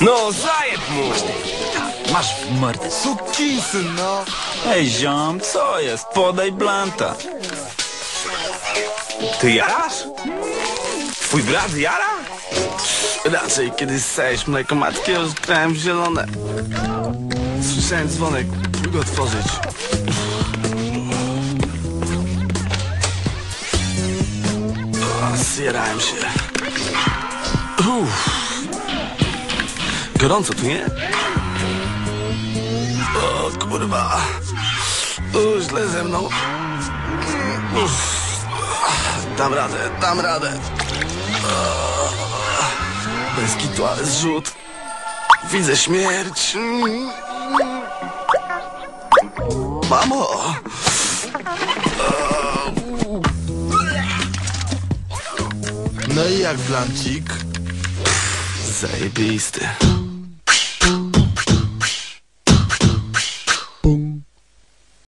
No, zajeb mu! Masz w mordę. Sukinsyn, no. Ej, ziom, co jest? Podaj blanta. Ty jarasz? Twój brat jara? Raczej kiedyś sejść mleko matki, już grałem w zielone. Słyszałem dzwonek, pójdę otworzyć. O, Zjarałem się. Gorąco tu, nie? O, kurwa. O, źle ze mną. Uff. Dam radę, dam radę. Bez kitu, ale zrzut. Widzę śmierć. Mamo! No i jak blancik? Zajebisty.